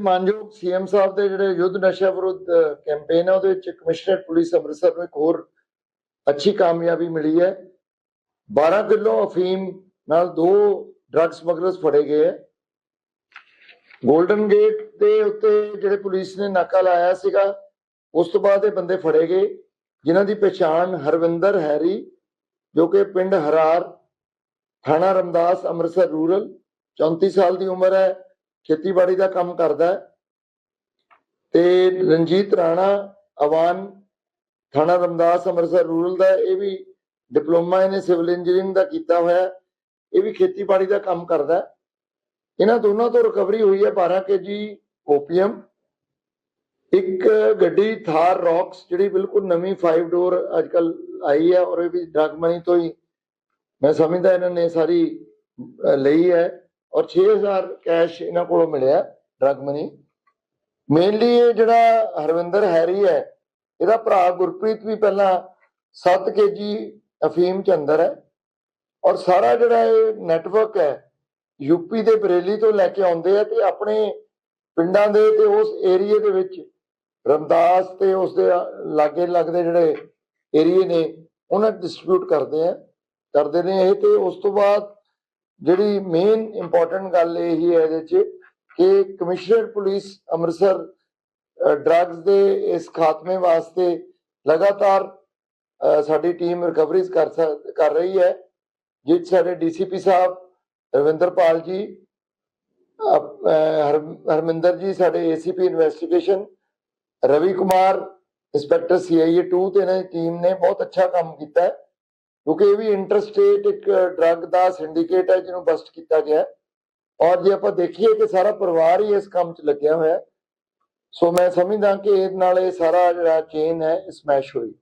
ਮਾਨਯੋਗ ਸੀਐਮ ਸਾਹਿਬ ਦੇ ਜਿਹੜੇ ਯੁੱਧ ਨਸ਼ਾ ਵਿਰੁੱਧ ਕੈਂਪੇਨ ਹੈ ਉਹਦੇ ਵਿੱਚ ਕਮਿਸ਼ਨਰੇਟ ਪੁਲਿਸ ਅੰਮ੍ਰਿਤਸਰ ਨੂੰ ਇੱਕ ਹੋਰ ਅੱਛੀ ਕਾਮਯਾਬੀ ਮਿਲੀ ਹੈ। 12 ਕਿਲੋ ਅਫੀਮ ਨਾਲ ਦੋ ਡਰੱਗ ਸਮਗਲਰਸ ਫੜੇ ਗਏ ਹੈ। 골ਡਨ ਗੇਟ ਦੇ ਉੱਤੇ ਜਿਹੜੇ ਪੁਲਿਸ ਨੇ ਨਾਕਾ ਲਾਇਆ ਸੀਗਾ, ਉਸ ਤੋਂ ਬਾਅਦ ਇਹ ਬੰਦੇ ਫੜੇ ਗਏ, ਜਿਨ੍ਹਾਂ ਦੀ ਪਛਾਣ ਹਰਵਿੰਦਰ ਹੈਰੀ, ਜੋ ਕਿ ਪਿੰਡ ਹਰਾਰ, ਥਾਣਾ ਰਮਦਾਸ, ਅੰਮ੍ਰਿਤਸਰ ਰੂਰਲ 34 ਸਾਲ ਦੀ ਉਮਰ ਹੈ। ਖੇਤੀਬਾੜੀ ਦਾ ਕੰਮ ਕਰਦਾ ਹੈ। ਤੇ ਰਣਜੀਤ ਰਾਣਾ, ਅਵਾਨ, ਥਾਣਾ ਰਮਦਾਸ, ਅੰਮ੍ਰਿਤਸਰ ਰੂਰਲ ਦਾ ਇਹ ਵੀ ਡਿਪਲੋਮਾ ਇਹਨੇ ਸਿਵਲ ਇੰਜੀਨੀਅਰਿੰਗ ਦਾ ਕੀਤਾ ਹੋਇਆ ਇਹ ਵੀ ਖੇਤੀਬਾੜੀ ਦਾ ਕੰਮ ਕਰਦਾ ਹੈ। ਇਹਨਾਂ ਦੋਨਾਂ ਤੋਂ ਰਿਕਵਰੀ ਹੋਈ ਹੈ 12 ਕੇਜੀ ਓਪੀਅਮ ਇੱਕ ਗੱਡੀ ਥਾਰ ਰੌਕਸ, ਜਿਹੜੀ ਬਿਲਕੁਲ ਨਵੀਂ 5 ਡੋਰ ਅੱਜਕੱਲ ਆਈ ਹੈ ਔਰ ਇਹ ਵੀ ਡਰਗ ਮਨੀ ਤੋਂ ਹੀ ਮੈਂ ਸਮਝਦਾ ਇਹਨਾਂ ਨੇ ਸਾਰੀ ਲਈ ਹੈ। ਔਰ 6000 ਕੈਸ਼ ਇਹਨਾਂ ਕੋਲੋਂ ਮਿਲਿਆ ਡਰਗ ਮਨੀ ਮੇਨਲੀ ਇਹ ਜਿਹੜਾ ਹਰਵਿੰਦਰ ਹੈਰੀ ਹੈ, ਇਹਦਾ ਭਰਾ ਗੁਰਪ੍ਰੀਤ ਵੀ ਪਹਿਲਾਂ 7 ਕੇਜੀ ਅਫੀਮ ਚ ਅੰਦਰ ਹੈ। ਔਰ ਸਾਰਾ ਜਿਹੜਾ ਇਹ ਨੈਟਵਰਕ ਹੈ ਯੂਪੀ ਦੇ ਬਰੇਲੀ ਤੋਂ ਲੈ ਕੇ ਆਉਂਦੇ ਆ ਤੇ ਆਪਣੇ ਪਿੰਡਾਂ ਦੇ ਤੇ ਉਸ ਏਰੀਏ ਦੇ ਵਿੱਚ, ਰਮਦਾਸ ਤੇ ਉਸ ਦੇ ਲਾਗੇ ਲੱਗਦੇ ਜਿਹੜੇ ਏਰੀਏ ਨੇ, ਉਹਨਾਂ ਡਿਸਟ੍ਰੀਬਿਊਟ ਕਰਦੇ ਆ। ਕਰਦੇ ਨੇ ਇਹ ਤੇ ਉਸ ਤੋਂ ਬਾਅਦ ਜਿਹੜੀ ਮੇਨ ਇੰਪੋਰਟੈਂਟ ਗੱਲ ਇਹ ਹੀ ਹੈ ਇਹਦੇ ਚ ਕਿ ਕਮਿਸ਼ਨਰ ਪੁਲਿਸ ਅੰਮ੍ਰਿਤਸਰ ਡਰੱਗਸ ਦੇ ਇਸ ਖਾਤਮੇ ਵਾਸਤੇ ਲਗਾਤਾਰ ਸਾਡੀ ਟੀਮ ਰਿਕਵਰੀਜ਼ ਕਰ ਕਰ ਰਹੀ ਹੈ ਜਿਸ 'ਚ ਸਾਡੇ ਡੀਸੀਪੀ ਸਾਹਿਬ, ਰਵਿੰਦਰਪਾਲ ਜੀ ਹਰ- ਹਰਮਿੰਦਰ ਜੀ, ਸਾਡੇ ACP investigation Ravi Kumar, inspector CIA 2 ਤੇ ਇਹਨਾਂ ਦੀ ਟੀਮ ਨੇ ਬਹੁਤ ਅੱਛਾ ਕੰਮ ਕੀਤਾ ਹੈ। ਕਿਉਂਕਿ ਇਹ ਵੀ ਇੰਟਰਸਟੇਟ ਇੱਕ ਡਰੱਗ ਦਾ ਸਿੰਡੀਕੇਟ ਹੈ ਜਿਹਨੂੰ ਬਸਟ ਕੀਤਾ ਗਿਆ ਔਰ ਜੇ ਆਪਾਂ ਦੇਖੀਏ ਕਿ ਸਾਰਾ ਪਰਿਵਾਰ ਹੀ ਇਸ ਕੰਮ 'ਚ ਲੱਗਿਆ ਹੋਇਆ ਸੋ ਮੈਂ ਸਮਝਦਾ ਕਿ ਇਹ ਨਾਲ ਇਹ ਸਾਰਾ ਜਿਹੜਾ ਚੇਨ ਹੈ ਸਮੈਸ਼ ਹੋਈ।